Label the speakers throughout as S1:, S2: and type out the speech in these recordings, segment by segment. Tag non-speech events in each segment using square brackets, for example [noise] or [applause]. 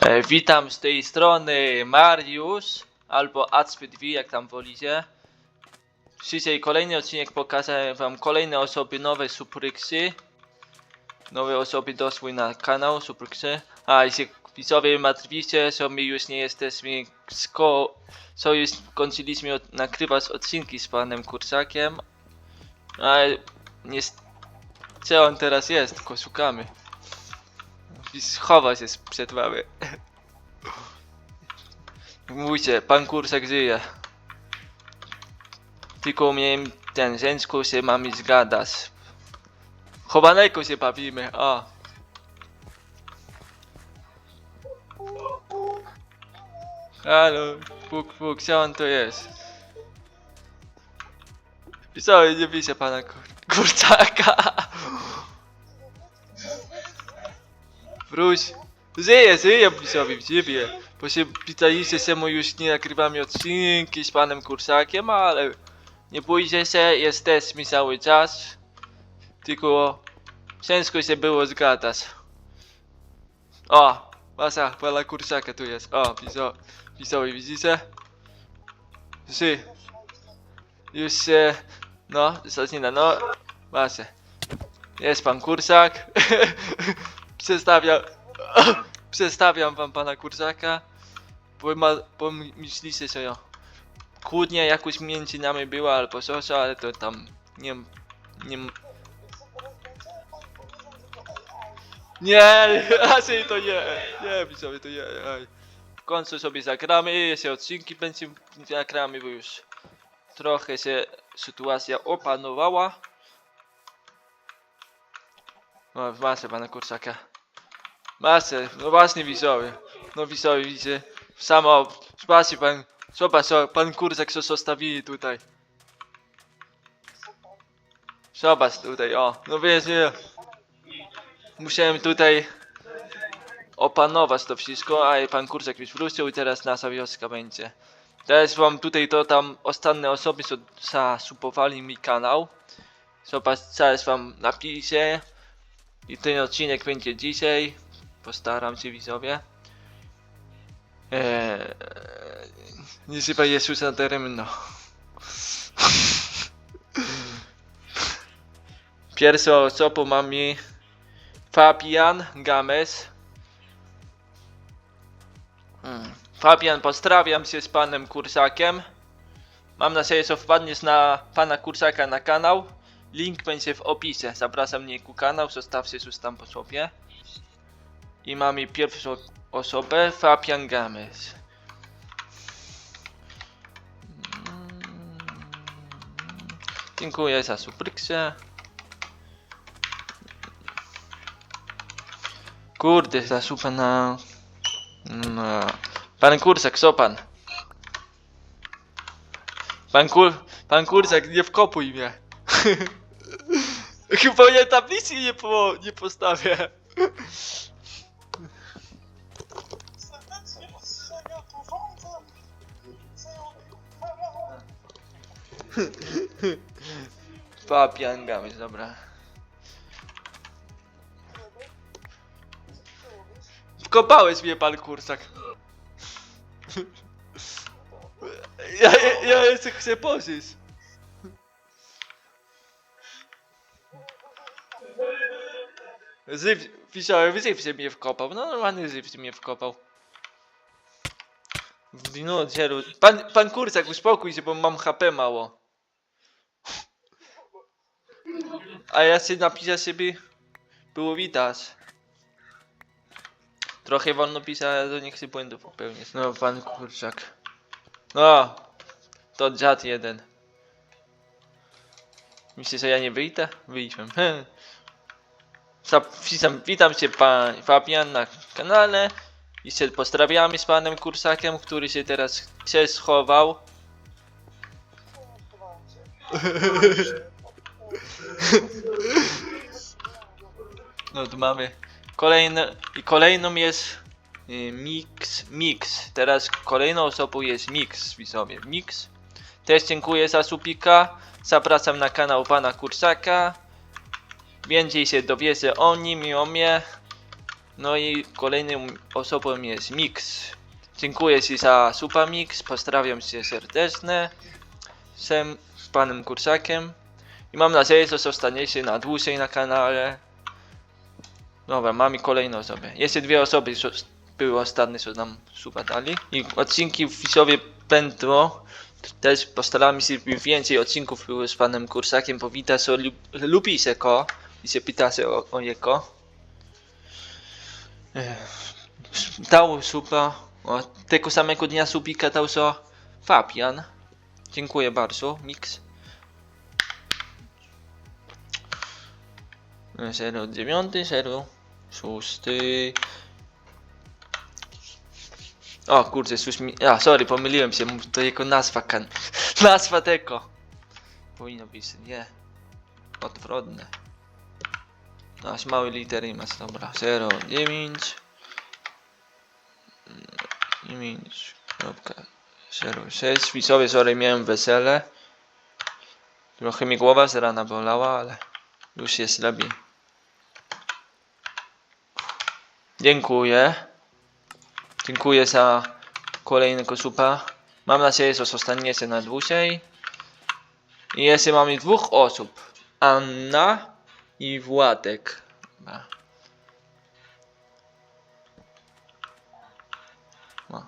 S1: E, witam z tej strony Mariusz albo Acpyd jak tam wolicie. Dzisiaj kolejny odcinek pokażę wam kolejne osoby nowe Supryksy. Nowe osoby doszły na kanał Supryksy. A jeśli widzowie martwicie, że my już nie jesteśmy sko... Co już kończyliśmy od, nagrywać odcinki z panem Kursakiem. Ale nie... Gdzie on teraz jest? Tylko szukamy. I schowa się przed wami. Mówicie, pan Kursak żyje. Tylko mnie ten żeńsku się mamy zgadać. Chowanego się bawimy, o. Halo, puk, puk, gdzie on to jest? I co, nie widzę pana kur kurczaka. Wróć. Żyję, żyję, pisowi w ciebie. Bo się czemu już nie nagrywamy odcinki z panem Kursakiem, ale nie bójcie się, jesteśmy cały czas. Tylko ciężko się było zgadać. O, masa pana Kursaka tu jest. O, piso, pisowi, widzicie? Ży. Już się, no, zaczyna, no, macie. Jest pan Kursak. [laughs] Przedstawiam. [coughs] Przedstawiam wam pana Kurzaka. Bo, ma, bo my- myślicie, że ja kłótnia jakoś między nami była albo coś, ale to tam nie. Nie. Nie, [laughs] raczej to nie. Nie, widzowie, to nie. Aj. W końcu sobie zagramy, jeszcze odcinki będziemy nagramy, bo już trochę się sytuacja opanowała. O, masę pana Kursaka. Masę, no właśnie widzowie. No widzowie, widzicie. Samo, zobaczcie pan, zobacz, pan Kursak co zostawili tutaj. Zobacz tutaj, o, no wiesz, nie. Musiałem tutaj opanować to wszystko, a pan Kursak już wrócił i teraz nasza wioska będzie. Teraz wam tutaj to tam ostatnie osoby, co zasupowali mi kanał. Zobacz, zaraz wam napiszę. I ten odcinek będzie dzisiaj. Postaram się widzowie. Eee, nie chyba Jezusa Teremno. [laughs] Pierwszą osobą mamy Fabian Games. Mm. Fabian, pozdrawiam się z panem Kursakiem. Mam nadzieję, że wpadniesz na pana Kursaka na kanał. Link będzie w opisie. Zapraszam mnie ku kanał, zostawcie już tam po sobie. I mamy pierwszą osobę, Fabian Games. Mm. Dziękuję za subskrypcję. Kurde, za super na... No. Pan Kursak, co pan? Pan Kur... Pan Kursak, nie wkopuj mnie. [laughs] Chyba ja tablicy nie, po, nie postawię. Fabian Games, dobra. Wkopałeś mnie, pan Kursak. Ja, ja, ja jeszcze chcę pożyć. Zyf, pisałem, Zyf się mnie wkopał. No normalny Zyf się mnie wkopał. W dniu dzielu. Pan, pan Kursak, uspokój się, bo mam HP mało. A ja się napisać sobie było widać. Trochę wolno pisać, to nie chcę błędów popełnić. No, pan kurczak. No, to dziad jeden. Myślisz, że ja nie wyjdę? Wyjdźmy. [laughs] Witam, witam cię pan Fabian na kanale. I się pozdrawiamy z panem Kursakiem, który się teraz się schował. [laughs] No tu mamy kolejne i kolejną jest y, Mix Mix. Teraz kolejną osobą jest Mix widzowie. Mix. Też dziękuję za supika. Zapraszam na kanał pana Kursaka. Więcej się dowiecie o nim i o mnie. No i kolejną osobą jest Mix. Dziękuję Ci za supa Mix, pozdrawiam Cię serdecznie. Jestem z panem Kursakiem i mam nadzieję, że zostaniecie na dłużej na kanale. Dobra, mamy kolejną osobę. Jeszcze dwie osoby co były ostatnie, co nam suba dali. I odcinki widzowie będą. Też postaramy się, więcej odcinków było z panem Kursakiem, bo widać, że lub, lubi się go i się pyta się o, o jego. Dał suba, tego samego dnia subika dał so Fabian. Dziękuję bardzo, Mix. 09, 06. O kurde, coś mi... A, sorry, pomyliłem się, to jego nazwa kan... [laughs] Nazwa tego! Powinno być, nie. Odwrotne. Aż małe litery masz, dobra. 09 9 kropka 06 Widzowie, sorry, miałem wesele. Trochę mi głowa z rana bolała, ale już jest lepiej. Dziękuję. Dziękuję za kolejnego supa. Mam nadzieję, że zostaniecie na dłużej. I jeszcze mamy dwóch osób. Anna i Władek. No.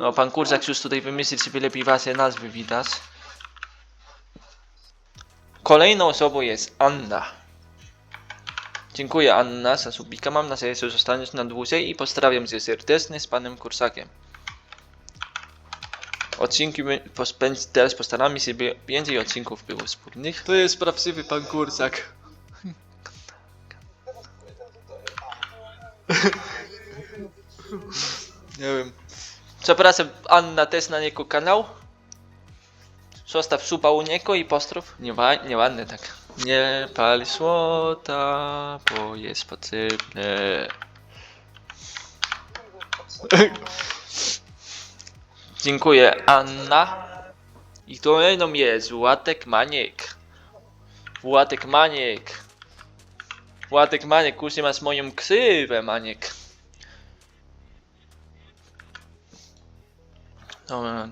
S1: no, pan Kurzak już tutaj wymyślił sobie lepiej wasze nazwy widać. Kolejną osobą jest Anna. Dziękuję Anna za subika. Mam nadzieję, że zostaniesz na dłużej i pozdrawiam cię serdecznie z panem Kursakiem. Odcinki teraz postaramy się, by więcej odcinków było wspólnych. To jest prawdziwy pan Kursak. [laughs] Nie wiem. Przepraszam, Anna też na niego kanał. Zostaw suba u niego i pozdrów. Nie, nieładne tak. Nie pal słota, bo jest potrzebne. Dziękuję, Anna. I kolejną jest Łatek Maniek. Łatek Maniek. Łatek Maniek, kurczę, masz moją ksywę, Maniek. Dobra.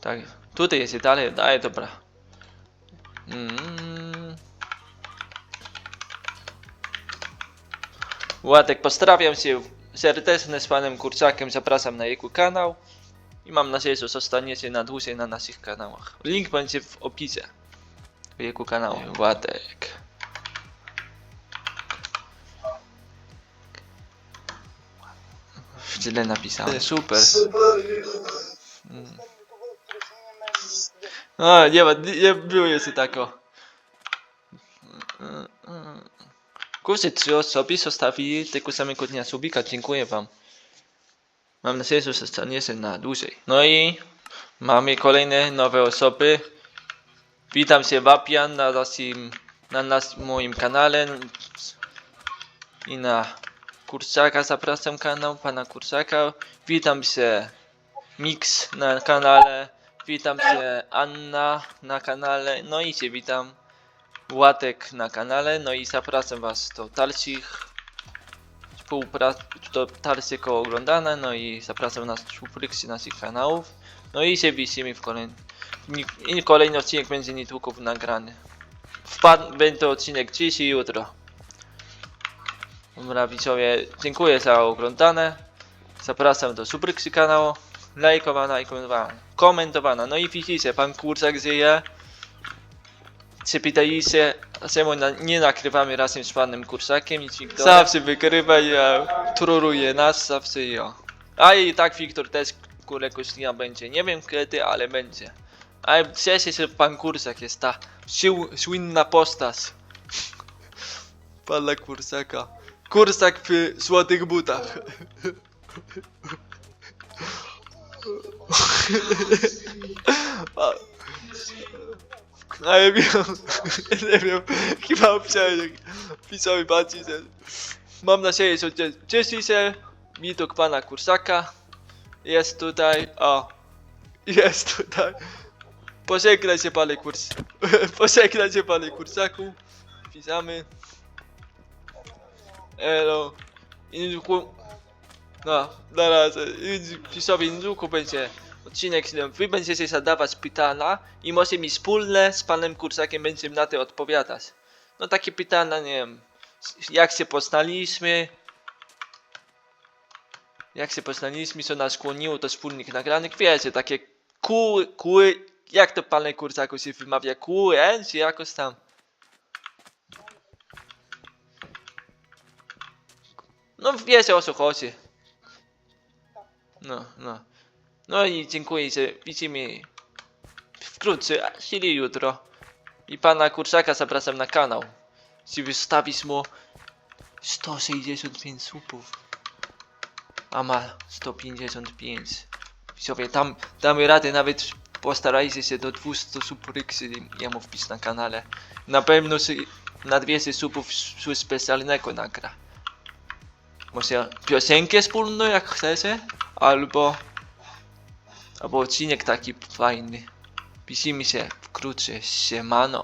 S1: Tak, tutaj jest dalej, dalej, dobra. Mm. Łatek, pozdrawiam się serdecznie z panem Kurczakiem, zapraszam na jego kanał i mam nadzieję, że zostaniecie na dłużej na naszych kanałach. Link będzie w opisie do jego kanału. Łatek. Źle napisałem. Super. A, nie ma, nie, nie było jeszcze tako. Kurczę, trzy osoby zostawili tego samego dnia subika, dziękuję wam. Mam nadzieję, że zostaniecie na dłużej. No i mamy kolejne nowe osoby. Witam się Wapian na naszym, na nas, moim kanale i na Kurczaka zapraszam kanał pana Kurczaka. Witam się Mix na kanale. Witam się Anna na kanale. No i cię witam Łatek na kanale. No i zapraszam was do dalszych do dalszego oglądania. No i zapraszam na współpracę naszych kanałów. No i się widzimy w kolejnym. Kolejny odcinek będzie niedługo nagrany. Wpadł, będzie odcinek dziś i jutro. Dobra dziękuję za oglądane. Zapraszam do subskrypcji kanału, lajkowana i komentowana. komentowana. No i widzicie, pan Kurczak żyje. Czy pytaliście, czemu na, nie nagrywamy razem z panem Kurczakiem i Wiktorem? Zawsze wygrywa ja, troluje nas, zawsze ja. A i tak Wiktor też któregoś dnia będzie, nie wiem kiedy, ale będzie. Ale cieszę się, że pan Kurczak jest ta sił, słynna postać. Pana Kurczaka. Kursak w złotych butach. [laughs] Ale wiem, [laughs] nie wiem, chyba przejdzie. Pisał mi bardziej, mam nadzieję, że cie- cieszy się. Widok pana Kursaka jest tutaj. O, jest tutaj. Pożegnaj się panie Kurs. [laughs] Pożegnaj się panie Kursaku. Pisamy. Elo. I niedługo... No, na razie. I Pisowie, niedługo będzie odcinek, wy będziecie zadawać pytania i może mi wspólnie z panem Kursakiem będziemy na te odpowiadać. No takie pytania, nie wiem, jak się poznaliśmy, jak się poznaliśmy, co nas skłoniło do wspólnych nagranych, wiecie, takie kuły, kuły, jak to panie Kursaku się wymawia, kuły, czy jakoś tam. No wiecie o co chodzi. No, no. No i dziękuję, że widzimy wkrótce, czyli jutro. I pana Kurczaka zapraszam na kanał. Ci wystawić mu 165 słupów. A ma 155. Widzowie, tam damy radę, nawet postarajcie się do 200 subryksy jemu wpić na kanale. Na pewno na 200 subów coś specjalnego nagra. Może piosenkę wspólną jak chcecie? Albo... Albo odcinek taki fajny. Widzimy się wkrótce. Siemano.